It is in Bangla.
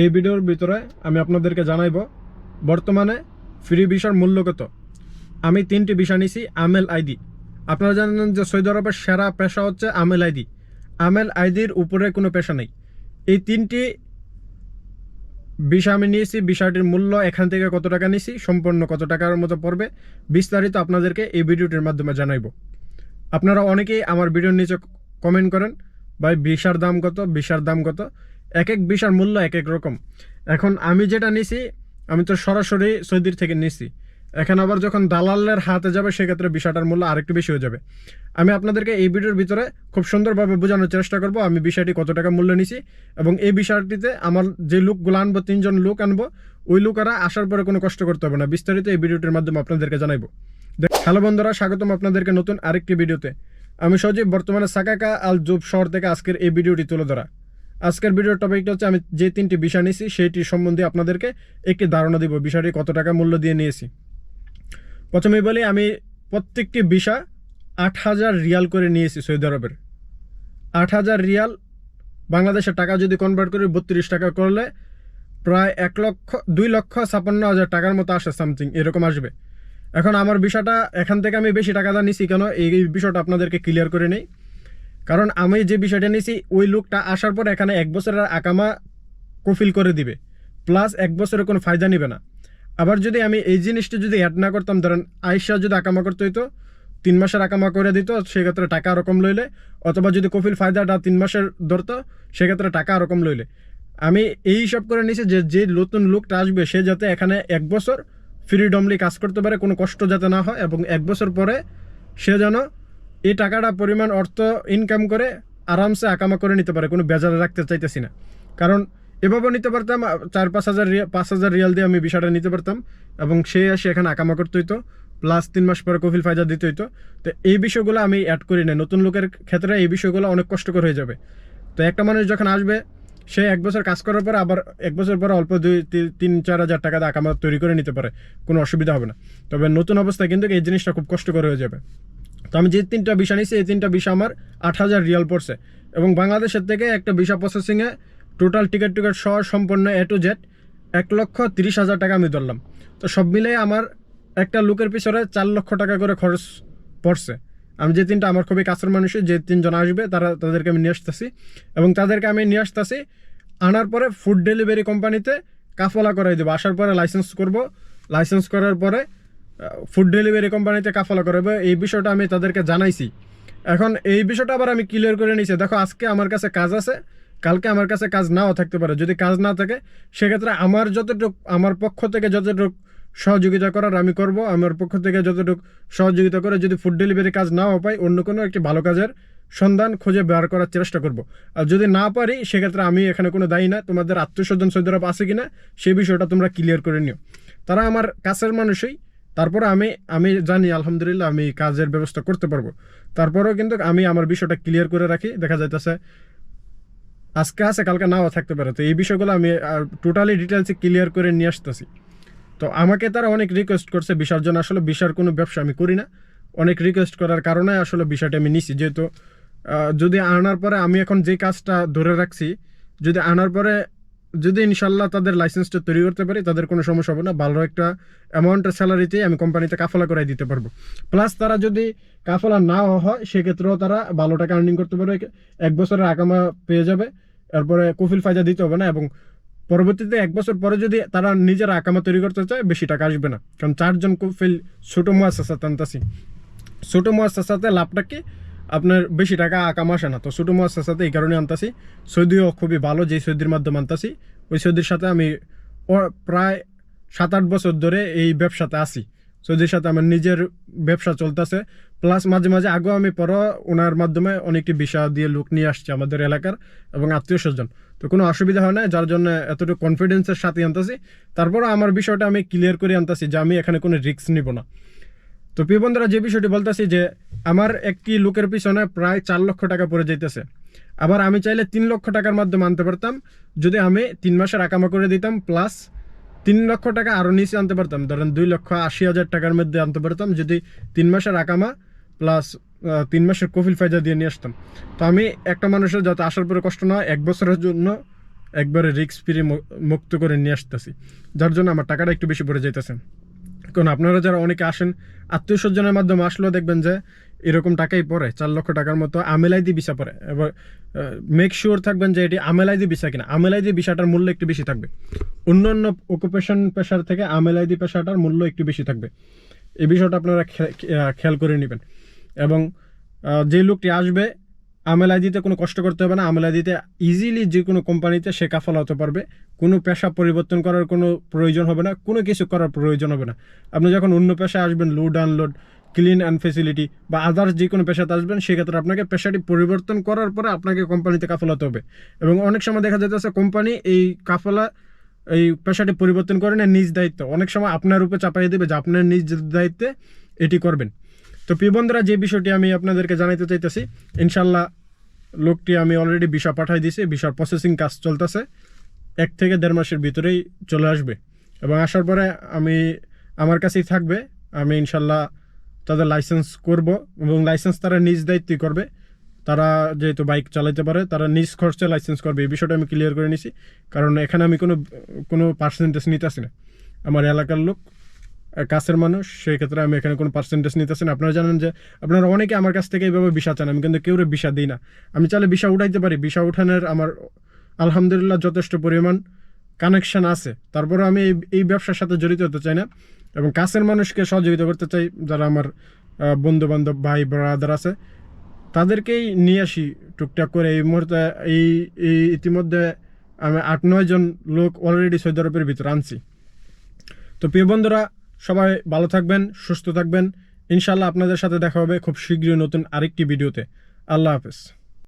এই ভিডিওর ভিতরে আমি আপনাদেরকে জানাইব, বর্তমানে ফ্রি ভিসার মূল্য কত? আমি তিনটি ভিসা নিছি, আমেল আইডি। আপনারা জানেন যে সৌদি আরবের সেরা পেশা হচ্ছে আমেল আইডি। আমেল আইডির উপরে কোনো পেশা নেই। এই তিনটি ভিসা আমি নিয়েছি, ভিসাটির মূল্য এখান থেকে কত টাকা নিয়েছি সম্পূর্ণ কত টাকার মতো পড়বে, বিস্তারিত আপনাদেরকে এই ভিডিওটির মাধ্যমে জানাইব। আপনারা অনেকেই আমার ভিডিওর নিচে কমেন্ট করেন, ভাই, ভিসার দাম কত, ভিসার দাম কত? এক এক বিষার মূল্য এক এক রকম। এখন আমি যেটা নিছি, আমি তো সরাসরি সৌদির থেকে নিছি। এখন আবার যখন দালালের হাতে যাবে, সেক্ষেত্রে বিষয়টার মূল্য আরেকটু বেশি হয়ে যাবে। আমি আপনাদেরকে এই ভিডিওর ভিতরে খুব সুন্দরভাবে বোঝানোর চেষ্টা করব, আমি বিষয়টি কত টাকা মূল্য নিছি এবং এই বিষয়টিতে আমার যে লুকগুলো আনব, তিনজন লোক আনব, ওই লোকেরা আসার পরে কোনো কষ্ট করতে হবে না। বিস্তারিত এই ভিডিওটির মাধ্যমে আপনাদেরকে জানাইবো। হ্যালো বন্ধুরা, স্বাগতম আপনাদেরকে নতুন আরেকটি ভিডিওতে। আমি সজীব, বর্তমানে সাকাকা আল জুব শহর থেকে আজকের এই ভিডিওটি তুলে ধরা। আজকের ভিডিওর টপিকটা হচ্ছে আমি যে তিনটি বিষয় নিয়েছি, সেইটির সম্বন্ধে আপনাদেরকে একটি ধারণা দিব। বিষয়টি কত টাকা মূল্য দিয়ে নিয়েছি। প্রথমেই বলি, আমি প্রত্যেকটি ভিসা আট হাজার রিয়াল করে নিয়েছি সৌদি আরবের। আট হাজার রিয়াল বাংলাদেশের টাকা যদি কনভার্ট করি, বত্রিশ টাকা করলে প্রায় এক লক্ষ, দুই লক্ষ ছাপান্ন হাজার টাকার মতো আসে সামথিং এরকম আসবে। এখন আমার বিষয়টা, এখান থেকে আমি বেশি টাকা দা নিছি কেন? এই বিষয়টা আপনাদেরকে ক্লিয়ার করে নেই। কারণ আমি যে বিষয়টা নিয়েছি, ওই লোকটা আসার পর এখানে এক বছরের আকামা কফিল করে দিবে। প্লাস এক বছরের কোনো ফায়দা নিবে না। আবার যদি আমি এই জিনিসটা যদি অ্যাড না করতাম, ধরেন আয়সা যদি আকামা করতে হইতো, তিন মাসের আকামা করে দিত, সেক্ষেত্রে টাকা ওরকম লইলে। অথবা যদি কফিল ফায়দাটা তিন মাসের ধরতো, সেক্ষেত্রে টাকা ওরকম লইলে। আমি এই সব করে নিছি যে যে নতুন লোকটা আসবে, সে যাতে এখানে এক বছর ফ্রিডমলি কাজ করতে পারে, কোনো কষ্ট যাতে না হয় এবং এক বছর পরে সে যেন এই টাকাটা পরিমাণ অর্থ ইনকাম করে আরামসে আকামা করে নিতে পারে, কোনো বেজারে রাখতে চাইতেছি না। কারণ এভাবেও নিতে পারতাম, চার পাঁচ হাজার পাঁচ হাজার রিয়াল দিয়ে আমি বিষয়টা নিতে পারতাম এবং সে এসে এখানে আকামা করতে হইতো প্লাস তিন মাস পরে কফিল ফায়দা দিতে হইতো। তো এই বিষয়গুলো আমি অ্যাড করি না নতুন লোকের ক্ষেত্রে এই বিষয়গুলো অনেক কষ্টকর হয়ে যাবে। তো একটা মানুষ যখন আসবে, সে এক বছর কাজ করার পরে আবার এক বছর পরে অল্প দুই তিন, চার হাজার টাকা দিয়ে আকামা তৈরি করে নিতে পারে, কোনো অসুবিধা হবে না। তবে নতুন অবস্থায় কিন্তু এই জিনিসটা খুব কষ্টকর হয়ে যাবে। তো আমি যে তিনটা বিষয় নিয়েছি, এই তিনটা বিষয় আমার আট হাজার রিয়াল পড়ছে। এবং বাংলাদেশের থেকে একটা ভিসা প্রসেসিংয়ে টোটাল টিকিট টিকিট সহ সম্পূর্ণ এ টু জেড এক লক্ষ তিরিশ হাজার টাকা আমি ধরলাম। তো সব মিলে আমার একটা লোকের পিছনে চার লক্ষ টাকা করে খরচ পড়ছে। আমি যে তিনটা, আমার খুবই কাছের মানুষই যে তিনজন আসবে, তারা তাদেরকে আমি নিয়ে আসতেছি। এবং তাদেরকে আমি নিয়ে আসতেছি, আনার পরে ফুড ডেলিভারি কোম্পানিতে কাফলা করাই দেবো। আসার পরে লাইসেন্স করব। লাইসেন্স করার পরে ফুড ডেলিভারি কোম্পানিতে কাফলা করাবো এই বিষয়টা আমি তাদেরকে জানাইছি। এখন এই বিষয়টা আবার আমি ক্লিয়ার করে নিয়েছি দেখো, আজকে আমার কাছে কাজ আছে, কালকে আমার কাছে কাজ নাও থাকতে পারে। যদি কাজ না থাকে, সেক্ষেত্রে আমার যতটুকু, আমার পক্ষ থেকে যতটুকু সহযোগিতা করার আমি করব, আমার পক্ষ থেকে যতটুকু সহযোগিতা করে যদি ফুড ডেলিভারি কাজ নাও পাই, অন্য কোনো একটি ভালো কাজের সন্ধান খুঁজে বের করার চেষ্টা করব। আর যদি না পারি, সেক্ষেত্রে আমি এখানে কোনো দায়ী না। তোমাদের আত্মীয় স্বজন সৌদি আরব আছে কিনা সেই বিষয়টা তোমরা ক্লিয়ার করে নিও। তারা আমার কাছের মানুষই তারপরে আমি আমি জানি, আলহামদুলিল্লাহ আমি কাজের ব্যবস্থা করতে পারব। তারপরেও কিন্তু আমি আমার বিষয়টা ক্লিয়ার করে রাখি। দেখা যাইতেছে, আজকে আছে, কালকে নাও থাকতে পারে। তো এই বিষয়গুলো আমি টোটালি ডিটেলসে ক্লিয়ার করে নিয়ে আসতেছি। তো আমাকে তারা অনেক রিকোয়েস্ট করছে বিশার জন্য আসলে বিশার কোনো ব্যবসা আমি করি না। অনেক রিকোয়েস্ট করার কারণে আসলে বিষয়টা আমি নিছি। যেহেতু যদি আনার পরে আমি এখন যে কাজটা ধরে রাখছি, যদি আনার পরে যদি ইনশাল্লাহ তাদের লাইসেন্সটা তৈরি করতে পারি, তাদের কোনো সমস্যা হবে না। ভালো একটা অ্যামাউন্টের স্যালারিতেই আমি কোম্পানিতে কাফলা করাই দিতে পারব। প্লাস তারা যদি কাফলা না হয়, সেক্ষেত্রেও তারা ভালো টাকা আর্নিং করতে পারবে। এক বছরের আকামা পেয়ে যাবে। এরপরে কফিল ফায়দা দিতে হবে না এবং পরবর্তীতে এক বছর পরে যদি তারা নিজের আকামা তৈরি করতে চায়, বেশি টাকা আসবে না। কারণ চারজন কফিল ছোটো মুয়াসাসা টানতাছি ছোটো মুয়াসাসাতে লাভটা কি? আপনার বেশি টাকা আকাম আসে না। তো ছোটো সাথে এই কারণে আনতাছি। সৌদিও খুবই ভালো, যেই সৌদির মাধ্যমে আনতাছি, ওই সৌদির সাথে আমি প্রায় সাত আট বছর ধরে এই ব্যবসাতে আছি। সৌদির সাথে আমার নিজের ব্যবসা চলতেছে। প্লাস মাঝে মাঝে আগেও আমি পর ওনার মাধ্যমে অনেকটি বিষয় দিয়ে লোক নিয়ে আসছি আমাদের এলাকার এবং আত্মীয় স্বজন। তো কোনো অসুবিধা হয় না যার জন্য এতটুকু কনফিডেন্সের সাথে আনতেছি। তারপরে আমার বিষয়টা আমি ক্লিয়ার করে আনতেছি যে আমি এখানে কোনো রিস্ক নিব না। তো প্রিয় বন্ধুরা, যে বিষয়টি বলতেছি যে আমার একটি লোকের পিছনে প্রায় চার লক্ষ টাকা পড়ে যাইতেছে। আবার আমি চাইলে তিন লক্ষ টাকার মাধ্যমে আনতে পারতাম। যদি আমি তিন মাসের আকামা করে দিতাম, প্লাস তিন লক্ষ টাকা আরও নিচে আনতে পারতাম। ধরেন দুই লক্ষ আশি হাজার টাকার মধ্যে আনতে পারতাম। যদি তিন মাসের আকামা, প্লাস তিন মাসের কফিল ফায়দা দিয়ে নিয়ে আসতাম। তো আমি একটা মানুষের যাতে আসার পরে কষ্ট না এক বছরের জন্য একবারে রিক্স ফ্রি মুক্ত করে নিয়ে আসতেছি। যার জন্য আমার টাকাটা একটু বেশি পড়ে যাইতেছে। কারণ আপনারা যারা অনেকে আসেন, আত্মীয় স্বজনের মাধ্যমে আসলেও দেখবেন যে এরকম টাকাই পড়ে, চার লক্ষ টাকার মতো আমেলাইদি ভিসা পড়ে। এবার মেক শিওর থাকবেন যে এটি আমেলাইদি ভিসা কিনা। আমেলাইদি ভিসাটার মূল্য একটু বেশি থাকবে। অন্য অন্য অকুপেশন পেশার থেকে আমেলাইদি পেশাটার মূল্য একটু বেশি থাকবে। এই বিষয়টা আপনারা খেয়াল করে নেবেন। এবং যে লোকটি আসবে আমেলা দিতে কোনো কষ্ট করতে হবে না। আমেলা দিতে ইজিলি যে কোনো কোম্পানিতে সে কাফাল হতে পারবে। কোনো পেশা পরিবর্তন করার কোনো প্রয়োজন হবে না। কোনো কিছু করার প্রয়োজন হবে না। আপনি যখন অন্য পেশায় আসবেন load unload clean and facility বা আদার্স যে কোনো পেশাতে আসবেন, সেক্ষেত্রে আপনাকে পেশাটি পরিবর্তন করার পরে আপনাকে কোম্পানিতে কাফাল হতে হবে। এবং অনেক সময় দেখা যাচ্ছে কোম্পানি এই কাফলা, এই পেশাটি পরিবর্তন করে না নিজ দায়িত্ব। অনেক সময় আপনার উপরে চাপাই দেবে যে আপনার নিজ দায়িত্বে এটি করবেন। তো প্রিয় যে বিষয়টি আমি আপনাদেরকে জানাইতে চাইতেছি, ইনশাল্লাহ লোকটি আমি অলরেডি ভিসা পাঠাই দিয়েছি ভিসার প্রসেসিং কাজ চলতেছে। এক থেকে দেড় মাসের ভিতরেই চলে আসবে। এবং আসার পরে আমি, আমার কাছেই থাকবে। আমি ইনশাল্লাহ তাদের লাইসেন্স করব এবং লাইসেন্স তারা নিজ দায়িত্বই করবে। তারা যেহেতু বাইক চালাতে পারে, তারা নিজ খরচে লাইসেন্স করবে। এই বিষয়টা আমি ক্লিয়ার করে নিছি কারণ এখানে আমি কোনো কোনো পার্সেন্টেজ নিতেছি না। আমার এলাকার লোক কাছের মানুষ সেই ক্ষেত্রে আমি এখানে কোনো পার্সেন্টেজ নিতেছি না। আপনারা জানেন যে আপনারা অনেকে আমার কাছ থেকে এইভাবে বিষা চান, আমি কিন্তু কেউরে বিষা দিই না। আমি চাইলে বিষা উঠাইতে পারি। বিষা উঠানোর আমার আলহামদুলিল্লাহ যথেষ্ট পরিমাণ কানেকশন আছে। তারপরে আমি এই এই ব্যবসার সাথে জড়িত হতে চাই না এবং কাছের মানুষকে সহযোগিতা করতে চাই, যারা আমার বন্ধু বান্ধব ভাই ব্রাদার আছে, তাদেরকেই নিয়ে আসি টুকটাক করে। এই মুহূর্তে, এই এই ইতিমধ্যে আমি আট নয় জন লোক অলরেডি সৌদি আরবের ভিতরে আনছি। তো প্রিয় বন্ধুরা সবাই ভালো থাকবেন, সুস্থ থাকবেন। ইনশাল্লাহ আপনাদের সাথে দেখা হবে খুব শীঘ্রই নতুন আরেকটি ভিডিওতে। আল্লাহ হাফেজ।